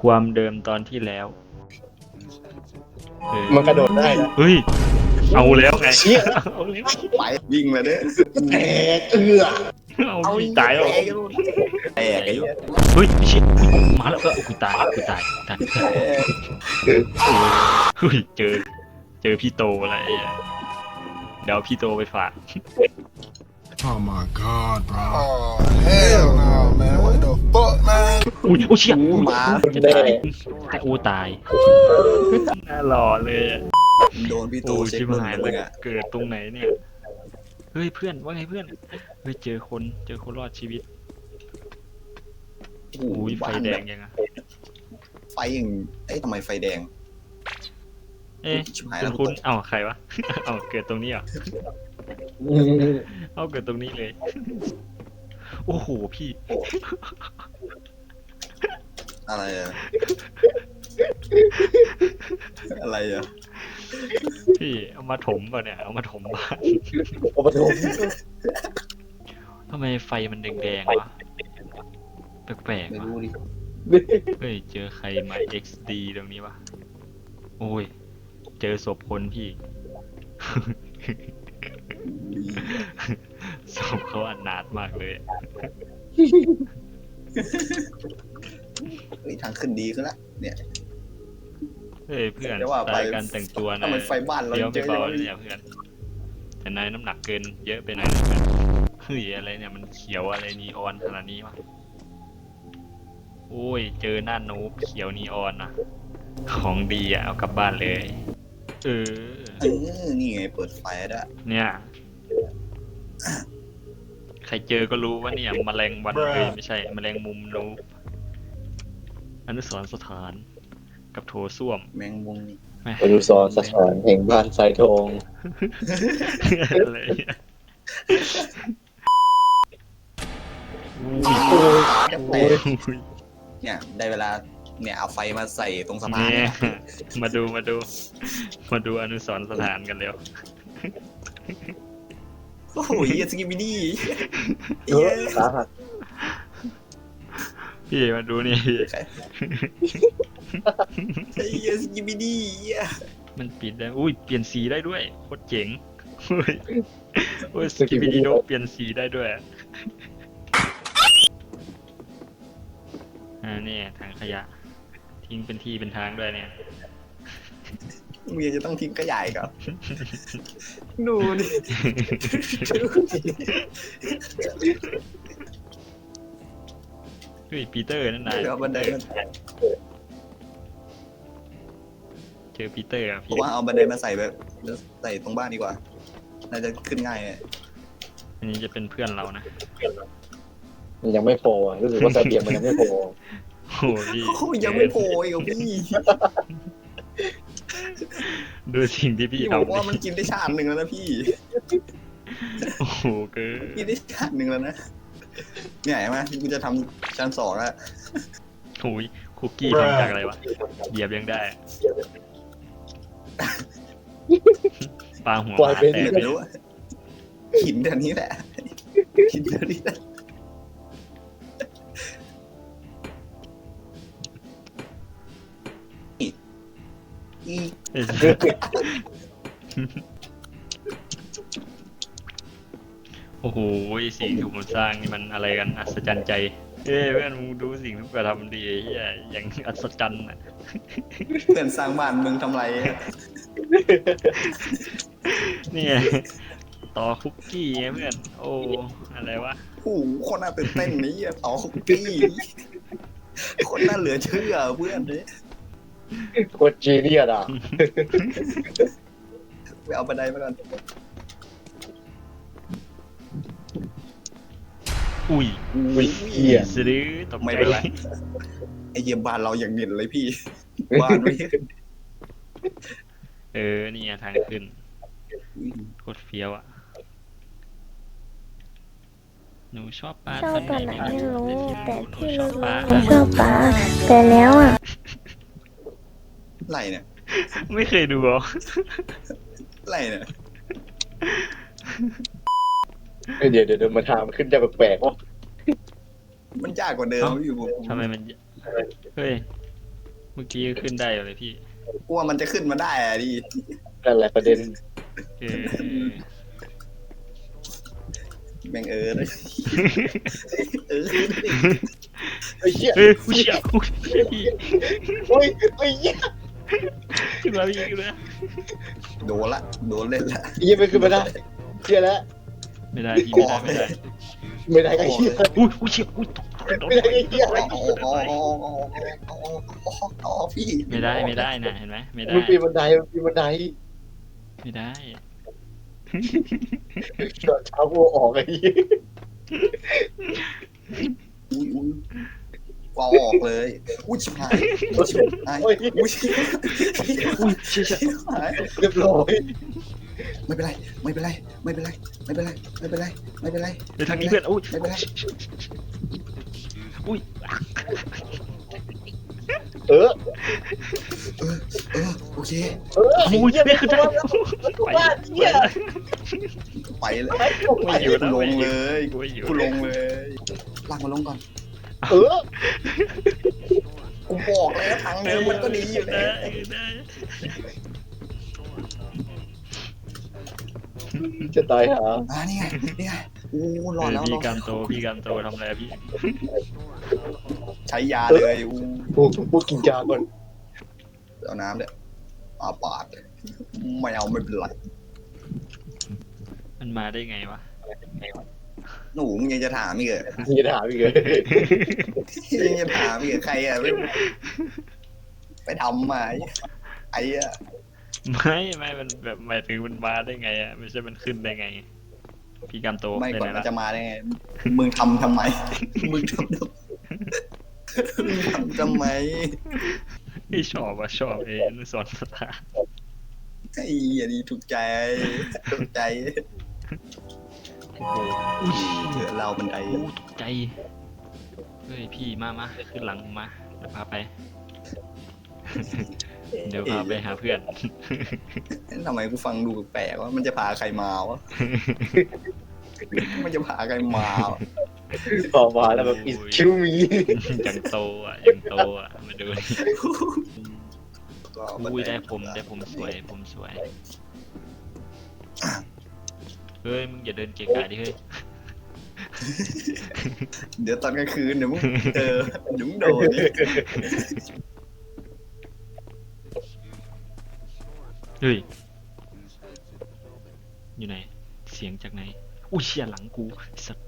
ความเดิมตอนที่แล้วเออมันกระโดดได้นะเฮ้ย เอาแล้วไงเชี่ยเอาแล้วไปวิ่งมาเด้อแตกเอือเอาตายแล้วแตกไอ้เฮ้ยชิดมาแล้วก็กูตายกูตายตายเฮ้ยเจอ เจอพี่โตอะไรอะเดี๋ยวเอาพี่โตไปฝาก Oh my god, bro. Oh hell no, man. What the fuck, man? อุ้ยโอ้เชี่ยหมาจะตายแต่โอ้ตายน่าหล่อเลยอะโดนพี่โตโอ้เช็คชิบมึงหายมึเลยงอะเกิดตรงไหนเนี่ย เฮ้ยเพื่อนว่าไงเพื่อน เฮ้ยเจอคนเจอคนรอดชีวิตโอ้โหอุ้ยไฟบ้านแดแบงบยังอะไฟอย่างเอ้ยทำไมไฟแดง เอ๊ะชิบหายคุแล้ณวคุณเอ้าใครวะ เอ้าเกิดตรงนี้เหรออืม เอ้าเกิดตรงนี้เลย โอ้โหพี่ อะไรอะ อะไรอะพี่เอามาถมป่ะเนี่ย เอามาถมบ้านโอ้ปฐมทำไมไฟมันแดงๆวะ แปลกไม่ๆวะรู้ดิเฮ้ยเจอใครมา XD ตรงนี้วะ โอ้ย เจอศพคนพี่ ศพเขาอันนาดมากเลยเฮ้ยทางขึ้นดีขึ้นละ เนี่ยเฮ้ยเพื่อนเดี๋ยวว่าสไปไตล์การแต่งตัวทำนะไมไฟบ้านเราเดี๋ยวเจไม่อเบาเลเลยยเนี่ยเพื่อนแต่นายน้ำหนักเกินเยอะไปหน่อยนะเพื่อนเฮ้ยอะไรเนี่ยมันเขียวอะไรนีออนขนาดนี้วะโอ้ย เจอหน้านูบเขียวนีออนนะของดีอะเอากลับบ้านเลยเออ เออนี่ไงเปิดไฟได้เนี่ย ใครเจอก็รู้ว่าเนี่ยแมลงวันเอ้ยไม่ใช่แมลงมุมนูบอนุสรณ์สถาน กับโถส้วมแมงมุมแม่อนุสรณ์สถานแห่งบ้านสายทองอะไรเนี่ยอุ้ยโอ้ยขาจะแตกอุ้ยเนี่ย ได้เวลา เนี่ยเอาไฟมาใส่ตรงสะพานเนี่เนี่ยยมาดูมาดู มาดูอนุสรณ์สถานกันเร็ว โอ้โหเฮียสกิบิดี้เออสาหัสพี่มาดูนี่พี่เฮียสกิบิดี้เฮียมันปิดได้อุ้ยเปลี่ยนสีได้ด้วยโคตรเจ๋งอุ้ยโอ้ยสกิปปี้โดเปลี่ยนสีได้ด้วยอ่าเนี่ยทางขยะ ทิ้งเป็นที่เป็นทางด้วยเนี่ย มึงยังจะต้องทิ้งขยายกับดูดิเฮ้ยปีเตอร์นั่นนายเดี๋ยวเอาบันไดมาเจอปีเตอร์อะผพี่มว่าเอาบันไดมาใส่แบบใส่ตรงบ้านดีกว่า น่าจะขึ้นง่ายอะอันนี้จะเป็นเพื่อนเรานะมันยังไม่โผล่อะรู้สึกว่าสเตียงมันยังไม่โผล่โอ้โหพี่โอ้ยยังไม่โผล่อีกเหรอพี่ ดูสิ่งที่พี่พี่บอกทำว่ามันดิกินได้ชาติหนึ่งแล้วนะพี่ โอ้โหเกินกินได้ชาติหนึ่งแล้วนะเนี่ยเห็นไหมกูจะทำชั้นสองแล้วโอ้ยคุกกี้ทำจากอะไรวะเหยียบยังได้ปลาหัวหมาแตกไม่รู้อะหินเดี๋ยวนี้แหละหินเดี๋ยวนี้แหละ อีเอ้ยโอ้โหสิ่งที่ผมสร้างนี่มันอะไรกันอัศจรรย์ใจเอ้ยเพื่อนมึงดูสิ่งที่กูทำดีไอ้เฮียอย่างอัศจรรย์อะเพื่อนสร้างบ้านมึงทำไรอะนี่ไงต่อคุกกี้ไงเพื่อนโอ้อะไรวะโอ้โหคนน่าตื่นเต้นนี้อะต่อคุกกี้คนน่าเหลือเชื่อเพื่อนเลย โคตรจีเนียสอะ ไปเอาบันไดมาก่อนอุ้ยอุ้ยเหี้ย ซื้อตกไม่ใจเป็นไร ไอเยี่ยมบ้านเราอย่างเด่นเลยพี่ บ้านไม่เออ นี่ไงทางขึ้นโคตรเฟี้ยวอะ หนูชอบปลาชอบตัวไหนไม่รู้ แต่ที่รู้ปลาๆหนูชอบปลาแต่แล้วอะ ไรเนี่ย ไม่เคยดูเหรอไรเนี่ยเอ้ยเดี๋ยวเดี๋ยวเดี๋ยวมาถามขึ้นจะแปลกๆว่ามันยากกว่าเดิมเอ้าอยู่ผมทำไมมันเฮ้ยมื่อกี้ขึ้นได้เลยพี่กลัวมันจะขึ้นมาได้อะดินั่นแหละประเด็นเออแม่งเออเลยเออไอ้เหี้ยเฮ้ยผู้เชี่ยผู้เชี่ยพี่โอ้ยไอ้เหี้ย ขึ้นมาพี่ขึ้นมาโดนละโดนเล่นละไอ้เหี้ยไม่ขึ้นมาได้เชี่ยแล้วไม่ได้พี่ไม่ได้ไม่ได้ไม่ได้ไอ้เหี้ยอุ้ยผู้เชี่ยอุ้ยตกตกไม่ได้ไอ้เหี้ยอ๋ออ๋ออ๋ออ๋ออ๋ออ๋อพี่ไม่ได้ไม่ได้นะเห็นไหมไม่ได้มันปีนบันไดมันปีนบันไดไม่ได้ตอนเช้ากูออกไอ้เหี้ยอุ้ยอุ้ยก วาออกเลย อุ้ยชิบหายอุ้ยชิบหายอุ้ยอุ้ยอุ้ยเชี่ยเชี่ยชิบหายเรียบร้อยไม่เป็นไร ไม่เป็นไร ไม่เป็นไร ไม่เป็นไร ไม่เป็นไร ไม่เป็นไรไปทางนี้เพื่อนอุ้ยไม่เป็นไร อุ้ย เออ เออ เออ โอเค เออโอ้ยไม่ขึ้นได้ไปบ้านเหี้ยไปเลยไปไปลงเลยกูไม่อยู่กูลงเลยลากมาลงก่อน เออกูบอกแล้วทางเดิมมันก็ดีอยู่ได้แล้วได้จะตายหาอ่านี่ไงนี่ไงอู้รอดแล้วรพี่อดกามโตพี่กามโตทำอะไรพี่ใช้ยาเลยอู้กูกูกินยาก่อนเอาน้ำเด้ออาปากไม่เอาไม่เป็นไรมันมาได้ไงวะ หนูมึงยังจะถามอีกเหรอมีจะถามอีกเลยยังจะถามอีกเหรอใครอะไปไปทำมาไอ้อะไม่ไม่มันแบบหมายถึงมันมาได้ไงอะไม่ใช่มันขึ้นได้ไง พี่กามโตไม่เป็นก่อนไงมันล่ะจะมาได้ไงมึงทำทำไมมึงทำทำมึงทำทำไมไม่ชอบอะชอบเอ็นสอนภาษาไอ้อันนี้ถูกใจถูกใจ อุ้ยเถือเราบันไดอู้ตกใจ เฮ้ยพี่มามาขึ้นหลังผมมาเดี๋ยวพาไป เดี๋ยวพาไปหาเพื่อนทำไมกูฟังดูแปลกว่ามันจะพาใครมาวะ มันจะพาใครมาวะพอมาแล้วแบบอิสคิวมียังโตอะยังโตอะมาดูนี่อุ้ยได้ผมได้ผมสวยผมสวย เฮ้ยมึงอย่าเดินเกะกะดิเฮ้ยเดี๋ยวตอนกลางคืนเดี๋ยวมึงเออเดี๋ยวมึงโดนดิเฮ้ยอยู่ไหน เสียงจากไหนอุ้ยเชี่ยหลังกูสัตว์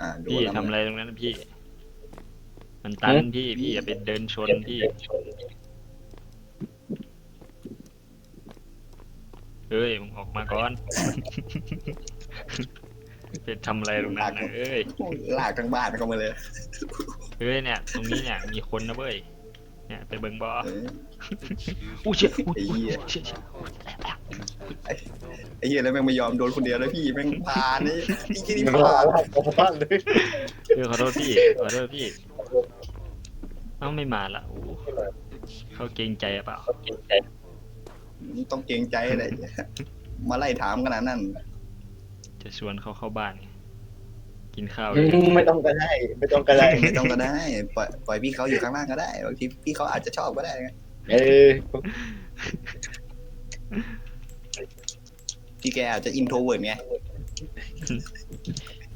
อ่าโดนพี่แล้วทำอะไรตรงนั้นพี่ มันตันพี่พี่อย่าไปเดินชนพี่ เฮ้ยมึงออกมาก่อน เป็นทำอะไรตรงนั้นนะเอ้ยลากทั้งบ้านเข้ามาเลยเฮ้ยเนี่ย ตรงนี้เนี่ยมีคนนะเว้ย เนี่ยไปเบิ่งบอเอออู้เชี่ยอู้ไอ้อู้เหี้ยเชี่ยเชี่ยไอ้เหี้ยแล้วแม่งไม่ยอมโดนคนเดียวแล้วพี่แม่งพานี่ไอ้ที่นี่มันพาพาลากออกบ้านเลยเออขอโทษพี่ขอโทษพี่เอ้าไม่มาละโอ้เขาเกรงใจหรือเปล่า ต้องเกรงใจอะไรมาไล่ถามขนาดนั้นจะชวนเขาเข้าบ้านไงกินข้าวอืมไม่ต้องก็ได้ ไม่ต้องก็ได้ไม่ต้องก็ได้ ปล่อยปล่อยพี่เขาอยู่ข้างล่างก็ได้บางทีพี่เขาอาจจะชอบก็ได้ไงเออพี่แกอาจจะอินโทรเวิร์ดไง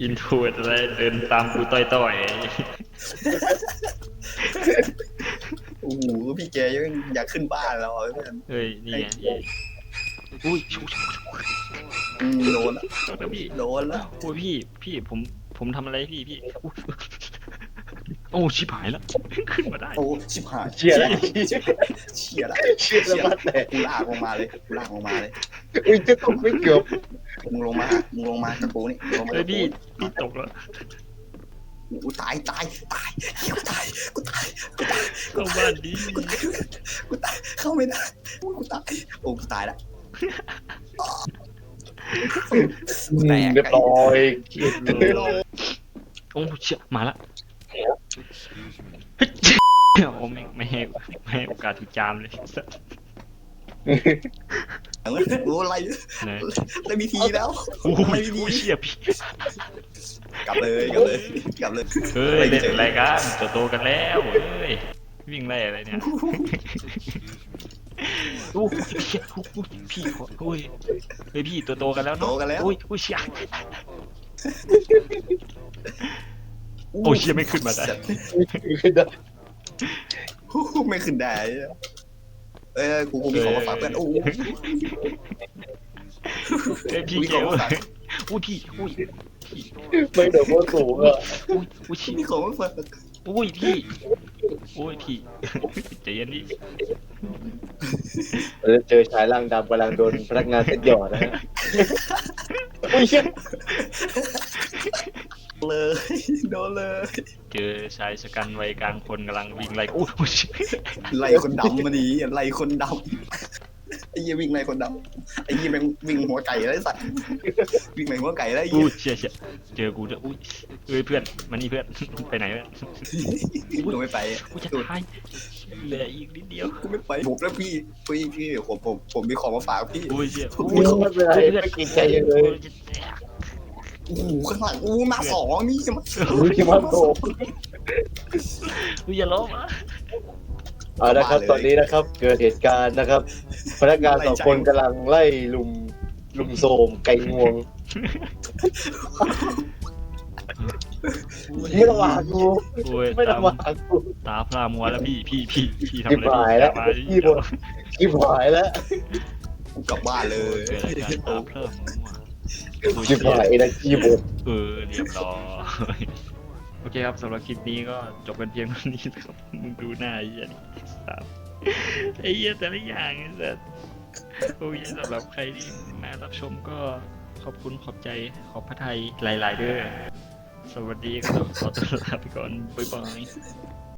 อินโทรอะไรเดินตามกูต่อยต่ อยากขึ้นบ้านเราเพื่อนเฮ้ยนี่ไงพี่อุ้ยชูชูชูอืมโดนละโทษนะพี่โดนแล้วโอ้ยพี่พี่ผมผมทำอะไรพี่พี่อุ๊ยโอ้ชิบหายแล้วขึ้นมาได้โอ้ชิบหายเชียร์แล้วเชียร์ละเชียร์แล้วบ้านแตกกูลากลงมาเลยกูลากลงมาเลยอุ้ยจะตกไม่เกือบมึงลงมามึงลงมากับกูนี่ลงมาเฮ้กัยบพี่กูพี่ตกแล้ว กูตายตายตายเหี้ยกูตายกูตายกูตายเข้าบ้านดีกูตายกูตายเข้าไม่ได้กูตายโอ้กูตายละแตกเรียบร้อยเกียดเลยโอ้เชี่ยมาละเฮ้ยโอ้ไม่ไม่ให้ไม่ให้โอกาสถูกจามเลยสัส โอ้อะไรไหนแล้วมีทีแล้วโอ้ยโอ้ยเชี่ยพี่กลับเลยกลับเลยกลับเลยเฮ้ยเล่นอะไรกันจะโตกันแล้วเฮ้ยวิ่งไล่อะไรเนี่ยโอ้ยเชี่ยโอ้ยพี่ขอโอ้ยเฮ้ยพี่ตัวโตกันแล้วโตเนาะกันแล้วโอ้ยโอ้ยเชี่ยโอ้ยเชี่ยไม่ขึ้นมาได้สัตว์ขึ้นได้ ไม่ขึ้นได้ เอ้ยกูกูมีของมาฝากเพื่อนโอ้โหเฮ้ยพี่มีเกของลมาฝากอุ้ยพี่อุ้ยไม่เดี๋ยวโคตรสูงอะอุ้ยอุ้ยชิมีของมาฝากอุ้ยพี่อุ้ยพี่ใจเย็นดิเราจะเจอชายร่างดำกำลังโดนพนักงานเซ็ตหยอดนะฮะอุ้ยเชี่ย เลย โดนเลย เจอชายชะกันวัยกลางคนกำลังวิ่งไล่อุ้ยอุ้ยไล่คนดำมาดีไล่คนดำไอ้เหี้ยวิ่งไล่คนดำไอ้เหี้ยแม่งวิ่งหัวไก่แล้วไอ้สัตว์วิ่งไล่หัวไก่แล้วไอ้อุ้เหี้ยยเชี่ยเชี่ยเจอกูด้วยอุ้ยเอ้ยเพื่อนมานี่เพื่อนไปไหนเพื่อนกูไม่ไปกูจะตายเหลืออีกนิดเดียวกูไม่ไปผมแล้วพี่พี่พี่ผมผมผมมีของมาฝากพี่อุ้ยเชี่ยไม่เป็นไรไม่กินใจเลย โอ้โหข้างหลังอู้มาสองนี่จะมาอุ้ยที่มันโตอุ้ยอย่าล้มอะเอาละครับตอนนี้นะครับ เกิดเหตุการณ์นะครับ พนักงานสองคนกำลังไล่ลุมลุมโซมไก่งวงไม่ระวังกูโอ้ยไม่ตาระมวังกูตาพลามัวแล้วพี่พี่พี่พี่ทำชิบอะไรหายแล้วมาพี่บนชิบหายแล้วกูกลับบ้านเลเออยเกิดอะไรกันตาเพลิมมัว ชิบหายนะขี้บนเออเรียบร้อยโอเคครับสำหรับคลิปนี้ก็จบกันเพียงเท่านี้นะครับมึงดูหน้าไอ้เหี้ยนี่สัสไอ้เหี้ยแต่ละอย่างไอ้สัสโอเคสำหรับใครที่มารับชมก็ขอบคุณขอบใจขอบพระไทยหลาย ๆเด้อสวัสดีครับขอตัวลาไปก่อนบ๊ายบาย